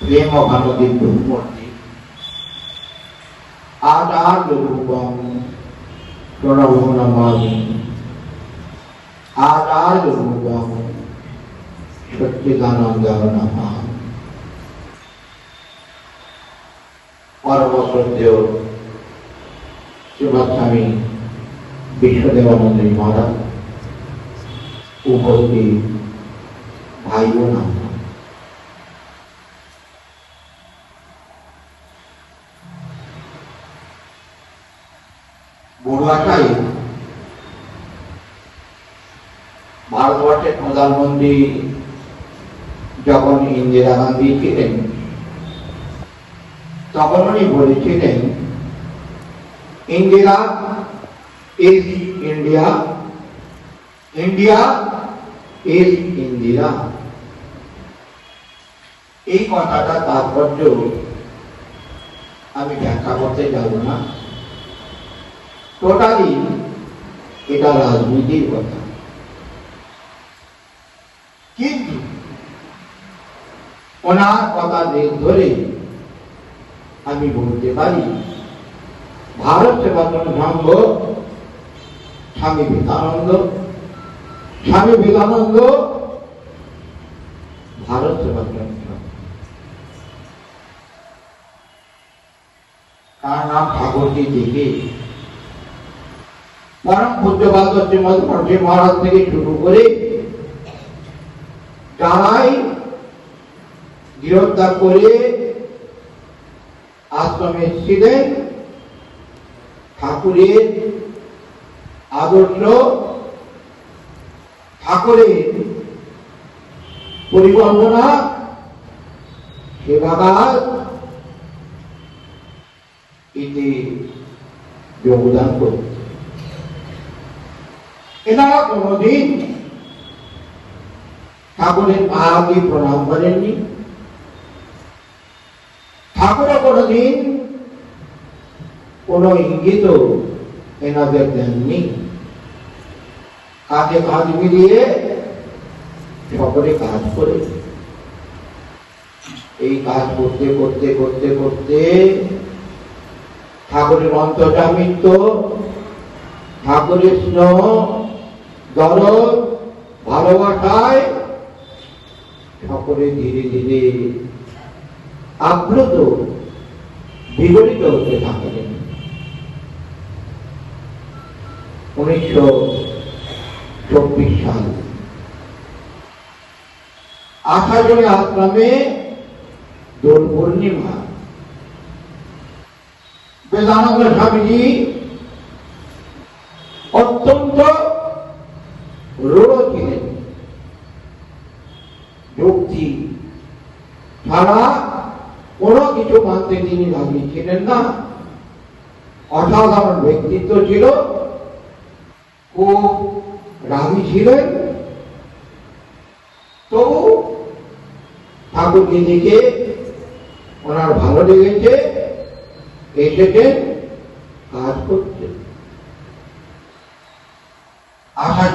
প্রেম ভানদীপ মূর্তি আচার্য রূপম প্রণব নমামি আচার্য রূপম সচ্চিদানন্দ নমঃ। পরম শ্রদ্ধেয় শিবাস্বামী বিশ্বদেবানন্দ মহারাজ উপস্থিত ভাই বোন বড়ুয়াটাই ভারতবর্ষের প্রধানমন্ত্রী যখন ইন্দিরা গান্ধী ছিলেন, তখন উনি বলেছিলেন, Indira, is India India is Indira. এই কথাটা তাৎপর্য আমি ব্যাখ্যা করতে যাব না। টোটালি এটা রাজনীতির কথা। কিন্তু ওনার কথা ধরে আমি বলতে পারি, ভারত সেবাচন সংঘ স্বামী বিবেকানন্দ স্বামী বিবেকানন্দ, ভারত সেবাচন তার নাম ঠাকুরজি দেখে পরম পূজ্যপাত শ্রীমদ মহারাজ থেকে শুরু করে যারাই গৃহত্যাগ করে আশ্রমে ছিলেন ঠাকুরের আদর্শ ঠাকুরের পরিকল্পনা সেবাগার এতে যোগদান করছে এনারা কোনদিন ঠাকুরের পাহাড়কে প্রণাম করেননি। ঠাকুরও কোনদিন কোন ইঙ্গিত এনাদের দেননি। কাজে কাজ মিলিয়ে সকলে কাজ করে এই কাজ করতে করতে করতে করতে ঠাকুরের অন্তর্জামিত্ব ঠাকুরের স্নেহ দরদ ভালোবাসায় সকলে ধীরে ধীরে আপ্লুত, বিগলিত হতে থাকলেন। উনিশশো চব্বিশ সাল। আষাঢ়ে আশ্রমে দোল পূর্ণিমা। বেদানন্দ স্বামীজি রূঢ় ছিলেন যুক্তি ছাড়া কোনো কিছু মানতে তিনি রাজি ছিলেন না। অসাধারণ ব্যক্তিত্ব ছিল। খুব রাগী ছিলেন। তবু ঠাকুরকে দেখে ওনার ভালো লেগেছে, এসেছেন কাজ করছে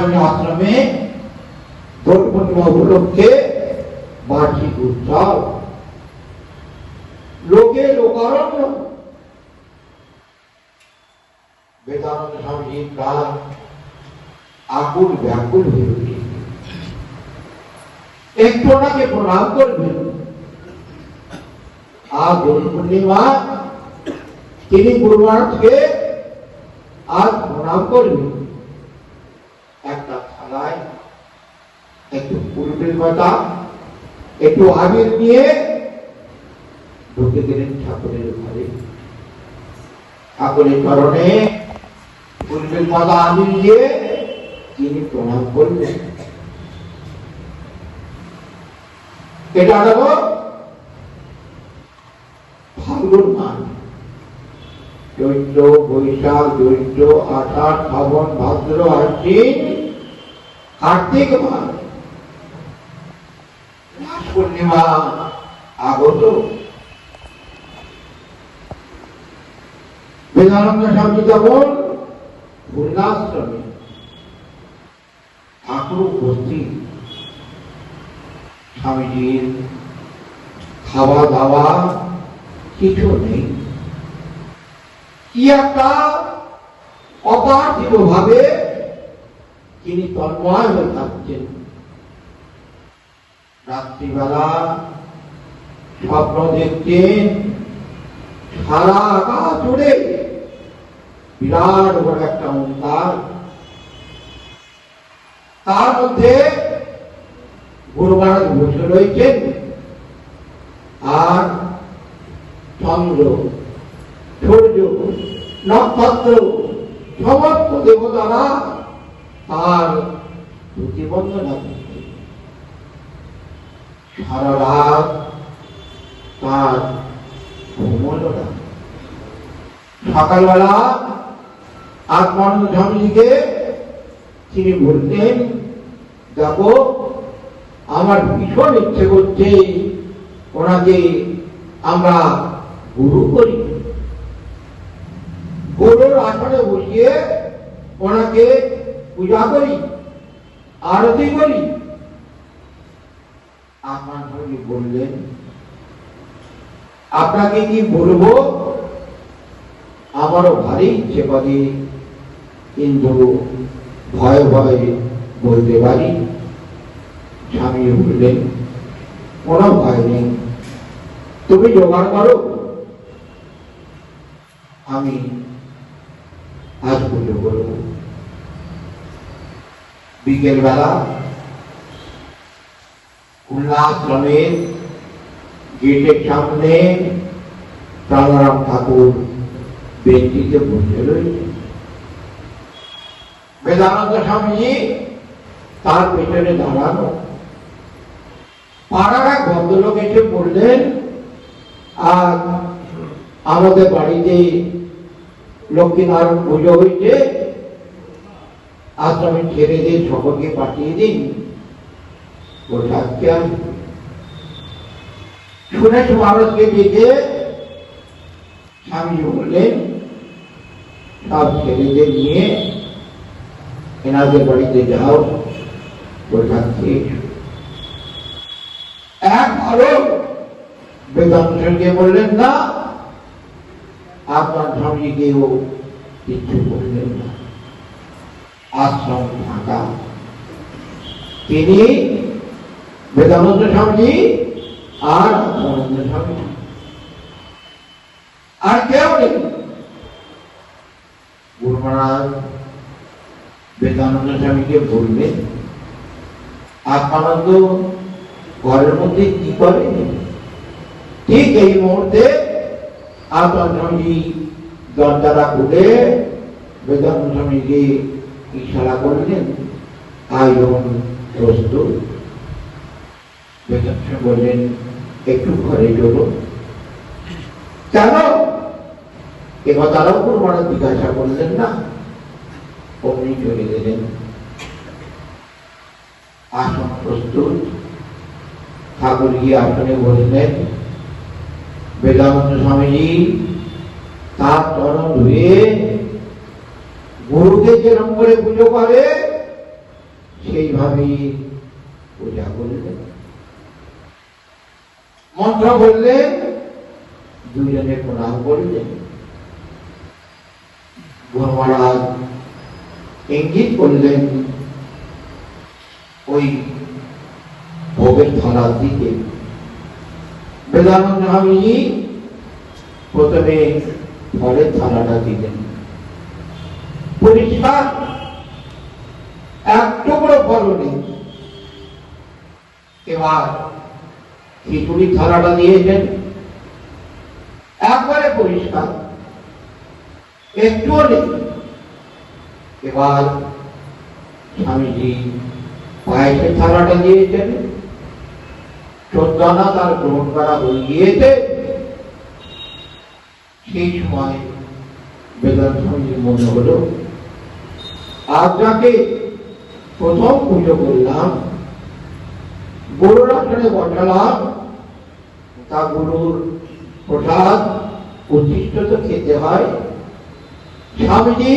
আসার জন্য আশ্রমে দোল পূর্ণিমা উপলক্ষে বার্ষিক উৎসব লোকে লোকারণ্য বেদানন্দ স্বামীজির প্রাণ আকুল ব্যাকুল হয়ে উঠে একটু ওনাকে প্রণাম করবেন আর দোল পূর্ণিমা তিনি গুরু মহারাজকে আজ প্রণাম করবেন একটা কথা, একটু আবির নিয়ে ঢুকে গেলেন ঠাকুরের ঘরে। ঠাকুরের চরণে পূর্বের কথা, আবির দিয়ে তিনি প্রণাম করলেন। এটা হলো ফাল্গুন চৈত্র, বৈশাখ, জ্যৈষ্ঠ, আষাঢ়, শ্রাবণ, ভাদ্র, আশ্বিন মাস পূর্ণিমা আগত। বেদানন্দ স্বামী যেমন পূর্ণাশ্রমে ঠাকুর উপস্থিত, স্বামীজির খাওয়া দাওয়া কিছু নেই। কি একটা অপার্থিব ভাবে তিনি তন্ময় হয়ে থাকছেন রাত্রিবেলা স্বপ্ন দেখছেন সারা আকাশ জুড়ে। বিরাট বড় একটা অঙ্কার তার মধ্যে গুরু মহারাজ বসে রয়েছেন আর চন্দ্র, সূর্য, নক্ষত্র, সমস্ত দেবতারা তার প্রতিবন্ধনা করছে সারা রাত তার ঘুমল সকালবেলা স্বামীজিকে তিনি বলতেন, দেখো, আমার ভীষণ ইচ্ছে করছে ওনাকে আমরা গুরু করি। গুরুর আসনে বসিয়ে ওনাকে পূজা করি, আরতি করি। আমার স্বামী বললেন, আপনাকে কি বলব? আমারও ভারী ইচ্ছে করে কিন্তু ভয়ে ভয়ে বলতে পারি। স্বামী বললেন, কোনো ভয় নেই। তুমি জোগাড় করো। আমি আজ পুজো করব। বিকেল বেলা উল্লাশ্রমের গেটের সামনে রাজারাম ঠাকুর বেঞ্চিতে বসে রয়েছে বেদানন্দ স্বামীজি, তার পেছনে দাঁড়ানো। পাড়ার ভদ্রলোক এসে বললেন আর আমাদের বাড়িতে লক্ষ্মীনারায়ণ পুজো হয়েছে আশ্রমে ছেড়ে দিয়ে সকলকে পাঠিয়ে দিন বলছে আজকে আসবে শুনেছি মানুষকে ডেকে স্বামী বললেন সব ছেলেদের নিয়ে এনাদের বাড়িতে যাও বোঝাচ্ছি এক ভালো বেদান্তকে বললেন, না, আপনার স্বামীকেও কিচ্ছু বললেন না। আশ্রম তিনি বেদানন্দ স্বামীজি আর আত্মানন্দ স্বামী আর কেউ নেই। গুরু মহারাজ বেদানন্দ স্বামীকে বললেন আত্মানন্দ ঘরের মধ্যে কি করে ঠিক এই মুহূর্তে আত্মানন্দ স্বামী দরজাটা খুলে বেদান্ত স্বামীকে ইশারা করলেন আয়োজন প্রস্তুত বেদান্ত বললেন একটু ঘরে চলো কেন এ কথাটাও কোন জিজ্ঞাসা করলেন না অমনি চলে গেলেন আসন প্রস্তুত ঠাকুর গিয়ে আসনে বললেন বেদান্ত স্বামীজি তার চরণ ধুয়ে গুরুকে যেরকম করে পুজো করে, সেইভাবেই পূজা করলেন মন্ত্র বললেন দুজনে প্রণাম করলেন গুরু মহারাজ ইঙ্গিত করলেন, ওই ভোগের থালার দিকে। বেদানন্দ স্বামীজি প্রথমে ফলের থালাটা দিলেন। পরিষ্কার এক টুকরো ফল নেই। এবার খিচুড়ি থালাটা দিয়েছেন একবারে পরিষ্কার। একটুও নেই। এবার স্বামীজি পায়েসের থালাটা দিয়েছেন চোদ্দানা তার গ্রহণ করা হয়ে গিয়েছে। সেই সময় বেদান্ত স্বামীজির মনে হলো আজ যাকে প্রথম পুজো করলাম, গরুর আসনে বসালাম, তা গরুর প্রসাদ উচ্ছিষ্ট তো খেতে হয়। স্বামীজি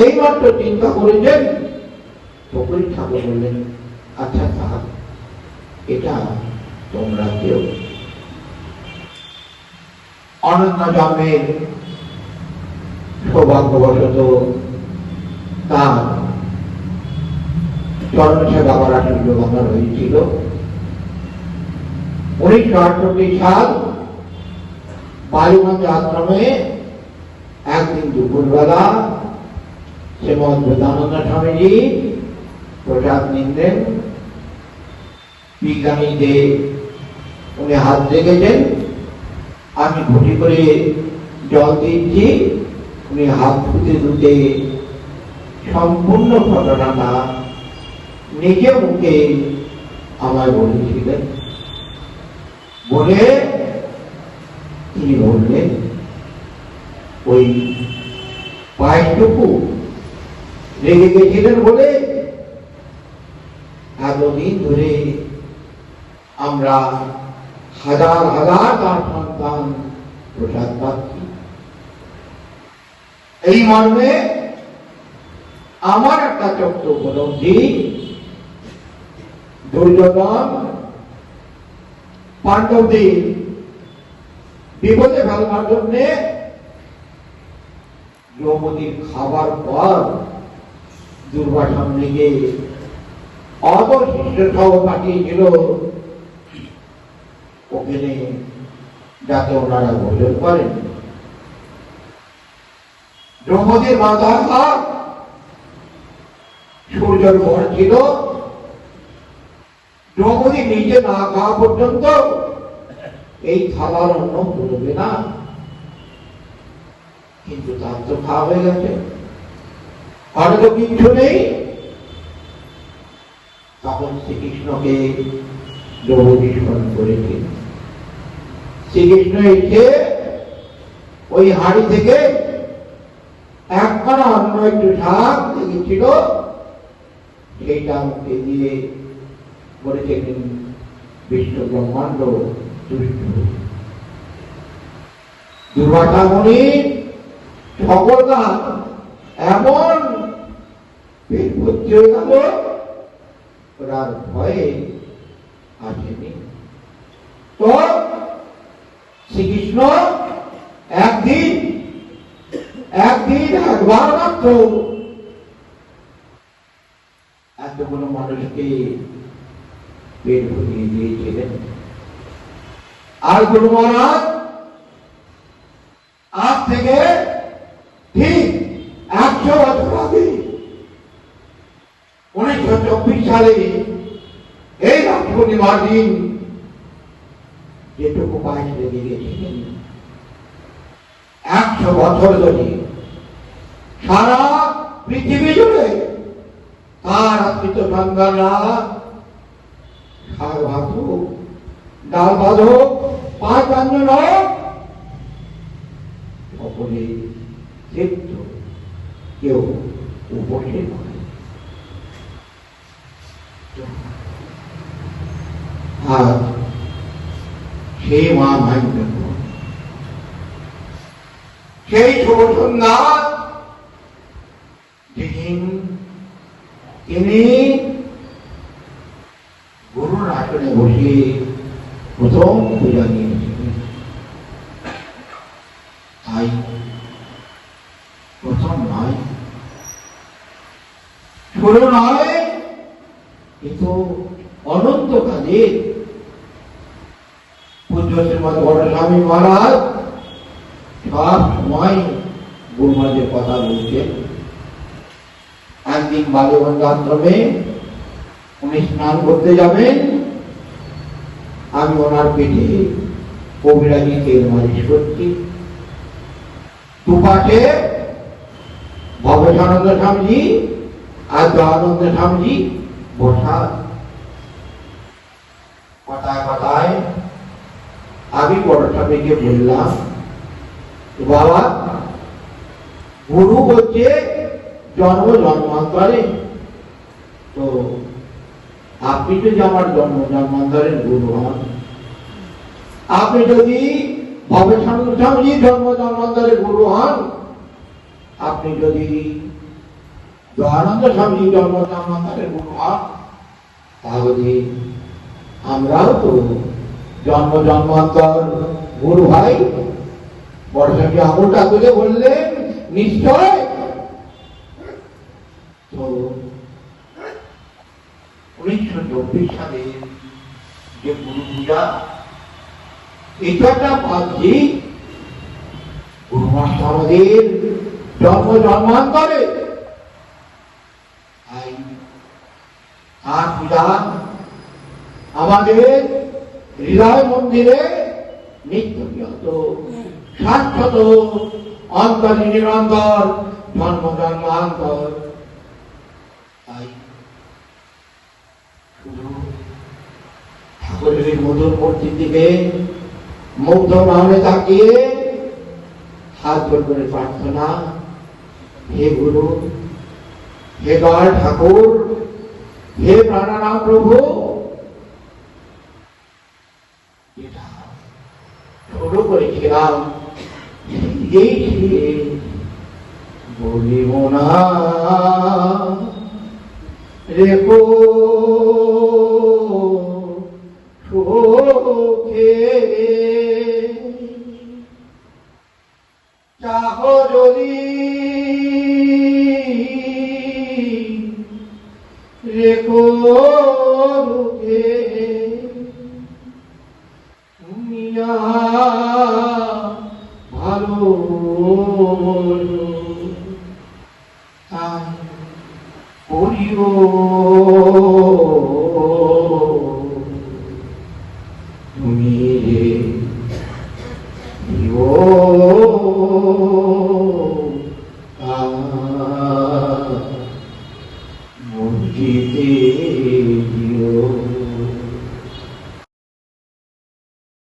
এইমাত্র চিন্তা করেছেন, তখনই ঠাকুর বললেন আচ্ছা থাক এটা তোমরা কেউ অনন্য জন্মের সৌভাগ্যবশত তার চরণ করার সুযোগ আমার হয়েছিল। উনিশশো আটষট্টি সাল বালিগঞ্জ আশ্রমে একদিন দুপুরবেলা শ্রীমদ বেদানন্দ স্বামীজি প্রসাদ নিলেন বিজ্ঞানীতে উনি হাত রেখেছেন। আমি ঘুটি করে জল দিচ্ছি। উনি হাত ধুতে ধুতে সম্পূর্ণ ঘটনাটা নিজে মুখে আমায় বলেছিলেন। বলে তিনি বললেন, ওই পায়েসটুকু রেগে গেছিলেন বলে এতদিন ধরে আমরা হাজার হাজার তার সন্তান প্রসাদ পাচ্ছি। এই মর্মে আমার একটা চক্র উপলব্ধি দুর্যোধন পাণ্ডবদের বিপদে ফেলবার জন্যে দ্রৌপদীর খাবার পর দুর্বাসন লিগে অত শিষ্য সহ পাঠিয়েছিল। ওখানে যাতে ওনারা ভোজন করেন। দ্রৌপদীর হাত সূর্যের ঘর ছিল দ্রৌপদী নিজে না খাওয়া পর্যন্ত এই থালার অন্ন পুরবে না। কিন্তু তার তো খাওয়া হয়ে গেছে। আর তো কিচ্ছু নেই। তখন শ্রীকৃষ্ণকে দ্রৌপদী স্মরণ করেছে। শ্রীকৃষ্ণ এসে ওই হাড়ি থেকে একখানা অন্য একটু শাক দেখেছিল। সেইটা মুখে দিয়ে বলেছিলেন বিষ্ণু ব্রহ্মাণ্ড দুষ্ট দুর্বাসা মুনি সকলটা এমন ভর্তি ভয়ে আসেনি। তো শ্রীকৃষ্ণ একদিন একদিন একবার মাত্র এতগুলো মানুষকে পেট ভরিয়ে দিয়েছিলেন। আর গুরু মহারাজ, আজ থেকে ঠিক একশো বছর আগে উনিশশো চব্বিশ সালে এই রাষ্ট্রপতিবার দিন যেটুকু পায়েস লেগে গেছিলেন একশো বছর ধরে সারা পৃথিবী জুড়ে সন্তানরা শাক ভাজুক ডাল পাঁচ কেউ উপসে করে আর মা ভাগ্য সেই শুভ সন্ধ্যা যেদিন তিনি গুরুর আসনে বসে প্রথম পূজা নিয়েছিলেন তাই প্রথম শুরু নয় কিন্তু পূজ্য শ্রীমদ মহারাজ সব সময় গুরুমাদের কথা বলছেন। একদিন বালগঞ্জ আশ্রমে উনি স্নান করতে যাবেন। আমি ওনার পেটে কবিরাজি তেল মালিশ করছি। দুপাশে ভবেশানন্দ স্বামীজি আর দয়ানন্দ স্বামীজি বসা কথায় কথায় আমি বড় স্বামীকে বললাম বাবা, গুরু হচ্ছে জন্ম জন্মান্তরে। তো আপনি যদি আমার জন্ম জন্মান্তরের গুরু হন, আপনি যদি ভবেশানন্দ স্বামীজি জন্ম জন্মান্তরের গুরু হন। আপনি যদি দয়ানন্দ স্বামী জন্ম জন্মান্তরের গুরু হন, তাহলে আমরাও তো জন্ম জন্মান্তর গুরু ভাই বর্ষাটি আঙুলটা তুলে বললেন, নিশ্চয়? তো উনিশশো চব্বিশ সালে যে গুরু পূজা এটা ভাবছি গুরুমাস্টার আমাদের জন্ম জন্মান্তরে। তাই পূজা, আমাদের হৃদয় মন্দিরে নিত্য নিয়ত শাশ্বত অন্তরে নিরন্তর, জন্ম জন্মান্তর। তাই শুধু ঠাকুরের মধুর মূর্তির দিকে মুগ্ধ নয়নে তাকিয়ে হাত জোর করে প্রার্থনা, হে গুরু, হে দয়াল ঠাকুর, হে প্রাণারাম প্রভু। শুরু করেছিলাম বলিব না। রেখো